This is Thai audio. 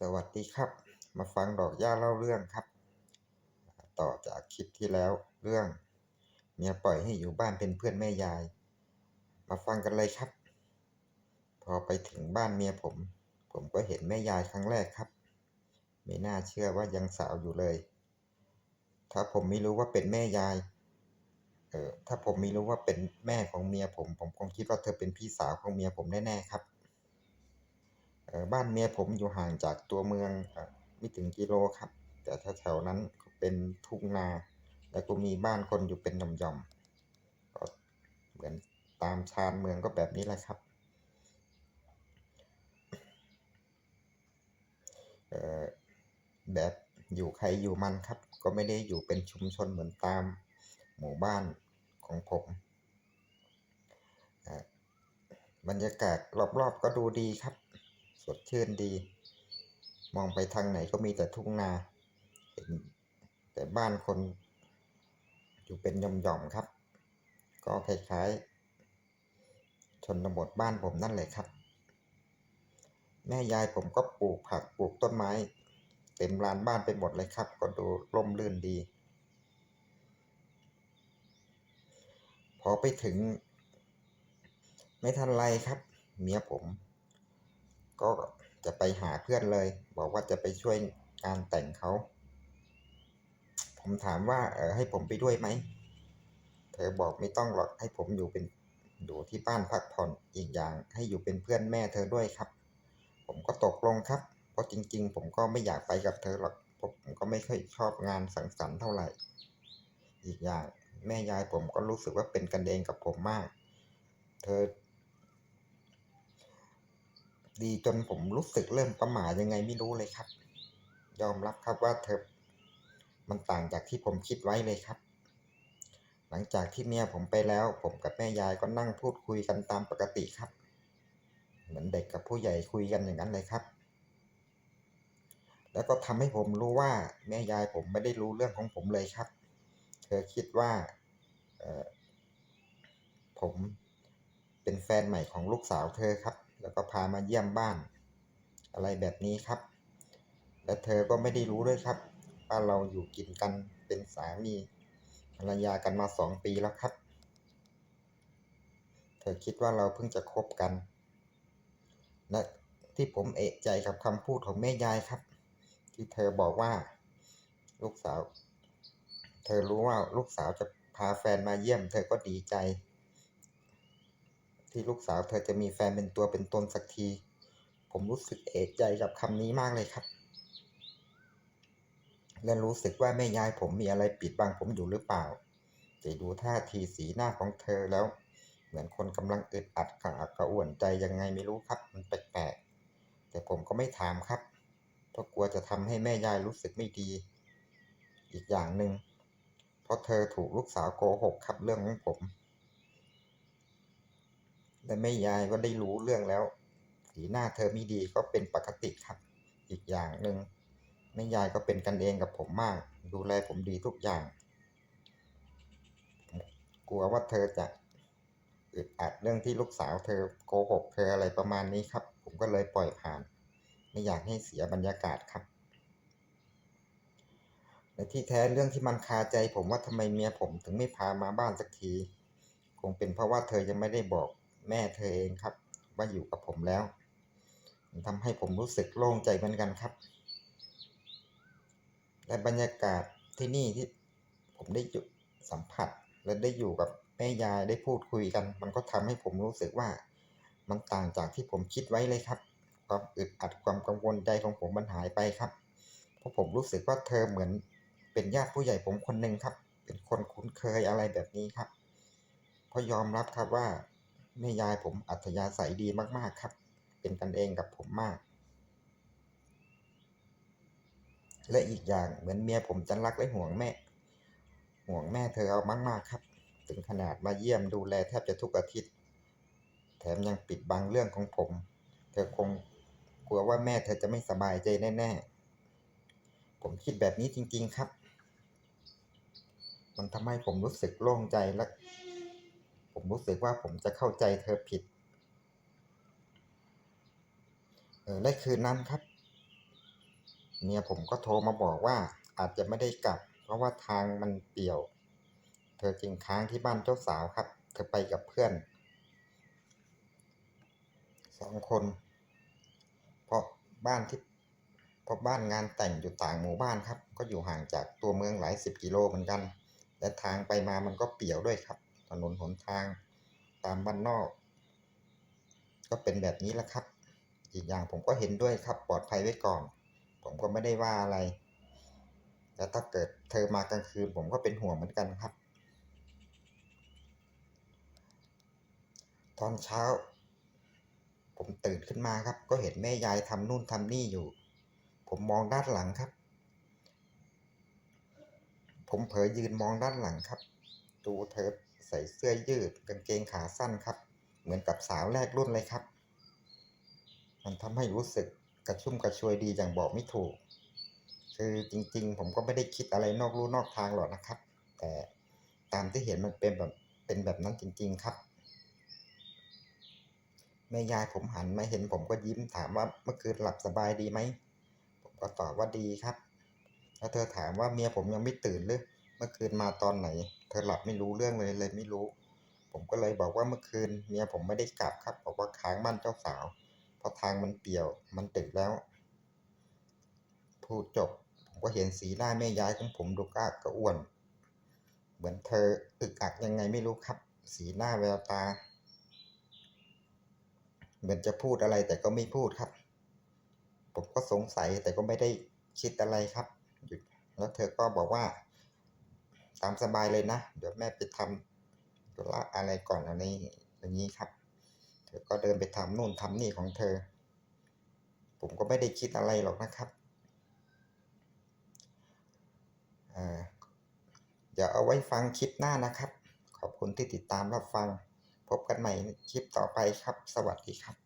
สวัสดีครับ มาฟังดอกย่าเล่าเรื่องครับ ต่อจากคลิปที่แล้วเรื่อง เมียปล่อยให้อยู่บ้านเป็นเพื่อนแม่ยาย มาฟังกันเลยครับ พอไปถึงบ้านเมียผม ผมก็เห็นแม่ยายครั้งแรกครับ ไม่น่าเชื่อว่ายังสาวอยู่เลย ถ้าผมไม่รู้ว่าเป็นแม่ยายเออถ้าผมไม่รู้ว่าเป็นแม่ของเมียผม ผมคงคิดว่าเธอเป็นพี่สาวของเมียผมแน่ๆครับ บ้านเมียผมอยู่ห่างจากตัวเมืองไม่ถึงกิโลครับ แต่แถวๆนั้นเป็นทุ่งนา แล้วก็มีบ้านคนอยู่เป็นย่อมๆก็เหมือนตามชานเมืองก็แบบนี้แหละครับแบบอยู่ใครอยู่มันครับ ก็ไม่ได้อยู่เป็นชุมชนเหมือนตามหมู่บ้านของผมบรรยากาศรอบๆก็ดูดีครับ สดชื่นดี มองไปทางไหนก็มีแต่ทุ่งนาเห็นแต่บ้านคนอยู่เป็นย่อมๆครับ ก็คล้ายๆชนบทบ้านผมนั่นแหละครับ แม่ยายผมก็ปลูกผักปลูกต้นไม้ เต็มลานบ้านไปหมดเลยครับ ก็ดูร่มรื่นดี พอไปถึง ไม่ทันไรครับ เมียผม ก็จะไปหาเพื่อนเลย บอกว่าจะไปช่วยงานแต่งเขา ผมถามว่าเออให้ผมไปด้วยไหม เธอบอกไม่ต้องหรอกให้ผมอยู่เป็นอยู่ที่บ้านพักผ่อนอีกอย่างให้อยู่เป็นเพื่อนแม่เธอด้วยครับ ผมก็ตกลงครับ เพราะจริง ๆ ผมก็ไม่อยากไปกับเธอหรอกเพราะผมก็ไม่ค่อยชอบงานสังสรรค์เท่าไหร่ อีกอย่างแม่ยายผมก็รู้สึกว่าเป็นกันเองกับผมมาก เธอ ดีจนผมรู้สึกเริ่มประหม่ายังไงไม่รู้เลยครับ ยอมรับครับว่าเธอ มันต่างจากที่ผมคิดไว้เลยครับ หลังจากที่เมียผมไปแล้ว ผมกับแม่ยายก็นั่งพูดคุยกันตามปกติครับ เหมือนเด็กกับผู้ใหญ่คุยกันอย่างนั้นเลยครับ แล้วก็ทำให้ผมรู้ว่าแม่ยายผมไม่ได้รู้เรื่องของผมเลยครับ เธอคิดว่าผมเป็นแฟนใหม่ของลูกสาวเธอครับ แล้วก็พามาเยี่ยมบ้าน อะไรแบบนี้ครับ และเธอก็ไม่ได้รู้ด้วยครับว่าเราอยู่กินกันเป็นสามีภรรยากันมาสองปีแล้วครับ เธอคิดว่าเราเพิ่งจะคบกันและที่ผมเอะใจกับคำพูดของแม่ยายครับ ที่เธอบอกว่า ลูกสาว เธอรู้ว่าลูกสาวจะพาแฟนมาเยี่ยม เธอก็ดีใจ ที่ลูกสาวเธอจะมีแฟนเป็นตัวเป็นตนสักที ผมรู้สึกเอะใจกับคำนี้มากเลยครับ และรู้สึกว่าแม่ยายผมมีอะไรปิดบังผมอยู่หรือเปล่าแต่ดูท่าทีสีหน้าของเธอแล้ว เหมือนคนกำลังอึดอัดกระอักกระอ่วนใจยังไงไม่รู้ครับ มันแปลกๆ แต่ผมก็ไม่ถามครับ เพราะกลัวจะทำให้แม่ยายรู้สึกไม่ดี อีกอย่างหนึ่งเพราะเธอถูกลูกสาวโกหกครับเรื่องของผม และแม่ยายก็ได้รู้เรื่องแล้ว สีหน้าเธอไม่ดีก็เป็นปกติครับ อีกอย่างหนึ่งแม่ยายก็เป็นกันเองกับผมมาก ดูแลผมดีทุกอย่าง กลัวว่าเธอจะอึดอัดเรื่องที่ลูกสาวเธอโกหกเธออะไรประมาณนี้ครับ ผมก็เลยปล่อยผ่าน ไม่อยากให้เสียบรรยากาศครับและที่แท้เรื่องที่มันคาใจผมว่าทำไมเมียผมถึงไม่พามาบ้านสักที คงเป็นเพราะว่าเธอยังไม่ได้บอก แม่เธอเองครับ ว่าอยู่กับผมแล้วทำให้ผมรู้สึกโล่งใจเหมือนกันครับ และบรรยากาศที่นี่ที่ผมได้อยู่สัมผัสและได้อยู่กับแม่ยายได้พูดคุยกัน มันก็ทำให้ผมรู้สึกว่า มันต่างจากที่ผมคิดไว้เลยครับความอึดอัดความกังวลใจของผมมันหายไปครับ เพราะผมรู้สึกว่าเธอเหมือนเป็นญาติผู้ใหญ่ผมคนหนึ่งครับ เป็นคนคุ้นเคยอะไรแบบนี้ครับ เพราะยอมรับครับว่า แม่ยายผมอัธยาศัยดีมาก ๆ ครับ เป็นกันเองกับผมมาก และอีกอย่างเหมือนเมียผมจะรักและห่วงแม่ ห่วงแม่เธอเอามาก ๆ ครับ ถึงขนาดมาเยี่ยมดูแลแทบจะทุกอาทิตย์ แถมยังปิดบังเรื่องของผม เธอคงกลัวว่าแม่เธอจะไม่สบายใจแน่ ๆ ผมคิดแบบนี้จริง ๆ ครับ มันทำให้ผมรู้สึกโล่งใจและ ผมรู้สึกว่าผมจะเข้าใจเธอผิด เออและคืนนั้นครับ เมียผมก็โทรมาบอกว่าอาจจะไม่ได้กลับ เพราะว่าทางมันเปี่ยว เธอจึงค้างที่บ้านเจ้าสาวครับ เธอไปกับเพื่อนสองคน เพราะบ้านที่เพราะบ้านงานแต่งอยู่ต่างหมู่บ้านครับ ก็อยู่ห่างจากตัวเมืองหลายสิบกิโลเหมือนกัน และทางไปมามันก็เปี่ยวด้วยครับ นนหนทาง ตามบ้านนอก ก็เป็นแบบนี้แหละครับ อีกอย่างผมก็เห็นด้วยครับ ปลอดภัยไว้ก่อน ผมก็ไม่ได้ว่าอะไร แต่ถ้าเกิดเธอมากลางคืน ผมก็เป็นห่วงเหมือนกันครับ ตอนเช้า ผมตื่นขึ้นมาครับ ก็เห็นแม่ยายทำนู่นทำนี่อยู่ ผมมองด้านหลังครับผมเผลอยืนมองด้านหลังครับ ดูเธอ ใส่เสื้อยืดกางเกงขาสั้นครับ เหมือนกับสาวแรกรุ่นเลยครับ มันทำให้รู้สึกกระชุ่มกระชวยดีอย่างบอกไม่ถูก คือจริงๆ ผมก็ไม่ได้คิดอะไรนอกลู่นอกทางหรอกนะครับ แต่ตามที่เห็นมันเป็นแบบเป็นแบบนั้นจริง ๆครับแม่ยายผมหันมาเห็นผมก็ยิ้มถามว่าเมื่อคืนหลับสบายดีไหม ผมก็ตอบว่าดีครับ แล้วเธอถามว่าเมียผมยังไม่ตื่นหรือ เมื่อคืนมาตอนไหน เธอหลับไม่รู้เรื่องเลยเลยไม่รู้ ผมก็เลยบอกว่าเมื่อคืนเมียผมไม่ได้กลับครับ บอกว่าค้างบ้านเจ้าสาว เพราะทางมันเปี่ยว มันดึกแล้ว พูดจบ ผมก็เห็นสีหน้าแม่ยายของผมดูกล้ากระอ้วน เหมือนเธออึกอักยังไงไม่รู้ครับ สีหน้าแววตา เหมือนจะพูดอะไรแต่ก็ไม่พูดครับ ผมก็สงสัยแต่ก็ไม่ได้คิดอะไรครับ หยุด แล้วเธอก็บอกว่า ตามสบายเลยนะ เดี๋ยวแม่ไปทำธุระอะไรก่อนอะไรอย่างนี้ครับ เธอก็เดินไปทำนู่นทำนี่ของเธอ ผมก็ไม่ได้คิดอะไรหรอกนะครับเออเดี๋ยวเอาไว้ฟังคลิปหน้านะครับ ขอบคุณที่ติดตามรับฟัง พบกันใหม่คลิปต่อไปครับ สวัสดีครับ